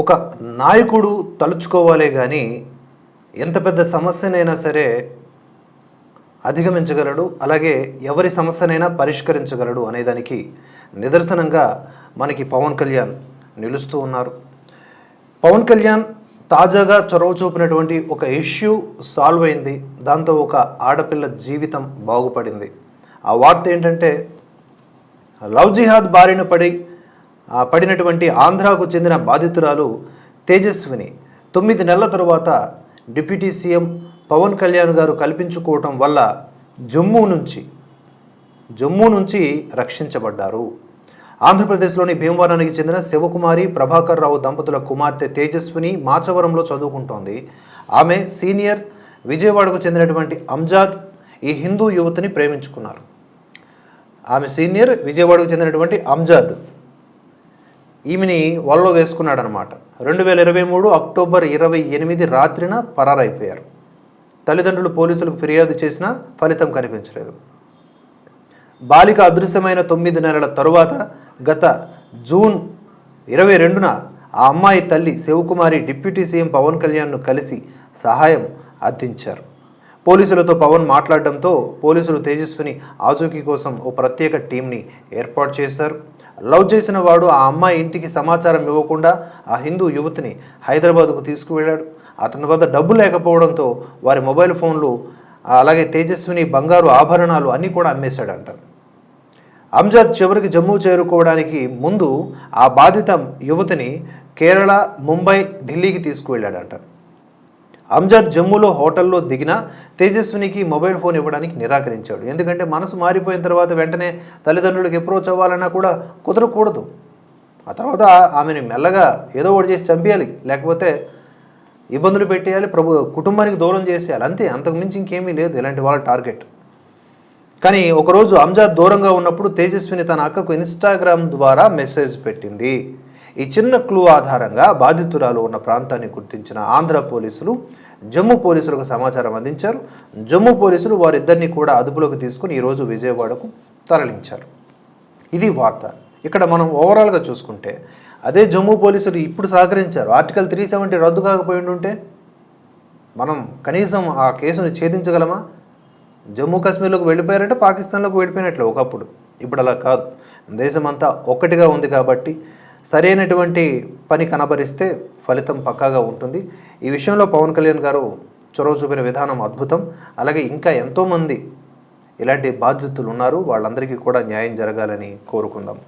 ఒక నాయకుడు తలుచుకోవాలే కానీ ఎంత పెద్ద సమస్యనైనా సరే అధిగమించగలడు అలాగే ఎవరి సమస్యనైనా పరిష్కరించగలడు అనేదానికి నిదర్శనంగా మనకి పవన్ కళ్యాణ్ నిలుస్తూ ఉన్నారు. పవన్ కళ్యాణ్ తాజాగా చొరవ చూపినటువంటి ఒక ఇష్యూ సాల్వ్ అయింది. దాంతో ఒక ఆడపిల్ల జీవితం బాగుపడింది. ఆ వార్త ఏంటంటే లవ్ జిహాద్ బారిన పడి పడినటువంటి ఆంధ్రాకు చెందిన బాధితురాలు తేజస్విని తొమ్మిది నెలల తరువాత డిప్యూటీ సీఎం పవన్ కళ్యాణ్ గారు కల్పించుకోవటం వల్ల జమ్మూ నుంచి జమ్మూ నుంచి రక్షించబడ్డారు. ఆంధ్రప్రదేశ్లోని భీమవరానికి చెందిన శివకుమారి ప్రభాకర్ రావు దంపతుల కుమార్తె తేజస్విని మాచవరంలో చదువుకుంటోంది. ఆమె సీనియర్ విజయవాడకు చెందినటువంటి అంజాద్ ఈ హిందూ యువతిని ప్రేమించుకున్నారు. ఆమె సీనియర్ విజయవాడకు చెందినటువంటి అంజాద్ ఈమెని వలలో వేసుకున్నాడు అనమాట రెండు వేల ఇరవై మూడు అక్టోబర్ ఇరవై ఎనిమిది రాత్రిన పరారైపోయారు. తల్లిదండ్రులు పోలీసులకు ఫిర్యాదు చేసినా ఫలితం కనిపించలేదు. బాలిక అదృశ్యమైన తొమ్మిది నెలల తరువాత గత జూన్ ఇరవై రెండున ఆ అమ్మాయి తల్లి శివకుమారి డిప్యూటీ సీఎం పవన్ కళ్యాణ్ను కలిసి సహాయం అర్థించారు పోలీసులతో పవన్ మాట్లాడడంతో పోలీసులు తేజస్విని ఆచూకీ కోసం ఓ ప్రత్యేక టీంని ఏర్పాటు చేశారు. లవ్ చేసిన వాడు ఆ అమ్మాయి ఇంటికి సమాచారం ఇవ్వకుండా ఆ హిందూ యువతిని హైదరాబాద్కు తీసుకువెళ్ళాడు. అతని వద్ద డబ్బు లేకపోవడంతో వారి మొబైల్ ఫోన్లు అలాగే తేజస్విని బంగారు ఆభరణాలు అన్నీ కూడా అమ్మేశాడంట. అంజాద్ చివరికి జమ్మూ చేరుకోవడానికి ముందు ఆ బాధిత యువతిని కేరళ ముంబై ఢిల్లీకి తీసుకువెళ్ళాడంట. అంజాద్ జమ్మూలో హోటల్లో దిగినా తేజస్వినికి మొబైల్ ఫోన్ ఇవ్వడానికి నిరాకరించాడు. ఎందుకంటే మనసు మారిపోయిన తర్వాత వెంటనే తల్లిదండ్రులకు అప్రోచ్ అవ్వాలన్నా కూడా కుదరకూడదు. ఆ తర్వాత ఆమెను మెల్లగా ఏదో ఒకటి చేసి చంపేయాలి. లేకపోతే ఇబ్బందులు పెట్టేయాలి ప్రభు కుటుంబానికి దూరం చేసేయాలి. అంతే అంతకుమించి ఇంకేమీ లేదు ఇలాంటి వాళ్ళ టార్గెట్. కానీ ఒకరోజు అంజాద్ దూరంగా ఉన్నప్పుడు తేజస్విని తన అక్కకు ఇన్స్టాగ్రామ్ ద్వారా మెసేజ్ పెట్టింది. ఈ చిన్న క్లూ ఆధారంగా బాధితురాలు ఉన్న ప్రాంతాన్ని గుర్తించిన ఆంధ్ర పోలీసులు జమ్మూ పోలీసులకు సమాచారం అందించారు. జమ్మూ పోలీసులు వారిద్దరిని కూడా అదుపులోకి తీసుకుని ఈరోజు విజయవాడకు తరలించారు. ఇది వార్త. ఇక్కడ మనం ఓవరాల్గా చూసుకుంటే అదే జమ్మూ పోలీసులు ఇప్పుడు సహకరించారు. ఆర్టికల్ త్రీ సెవెంటీ రద్దు కాకపోయి ఉంటే మనం కనీసం ఆ కేసును ఛేదించగలమా? జమ్మూ కాశ్మీర్లోకి వెళ్ళిపోయారంటే పాకిస్తాన్లోకి వెళ్ళిపోయినట్లు ఒకప్పుడు. ఇప్పుడు అలా కాదు. దేశమంతా ఒక్కటిగా ఉంది కాబట్టి సరైనటువంటి పని కనబరిస్తే ఫలితం పక్కాగా ఉంటుంది. ఈ విషయంలో పవన్ కళ్యాణ్ గారు చొరవ చూపిన విధానం అద్భుతం. అలాగే ఇంకా ఎంతోమంది ఇలాంటి బాధ్యతలు ఉన్నారు. వాళ్ళందరికీ కూడా న్యాయం జరగాలని కోరుకుందాం.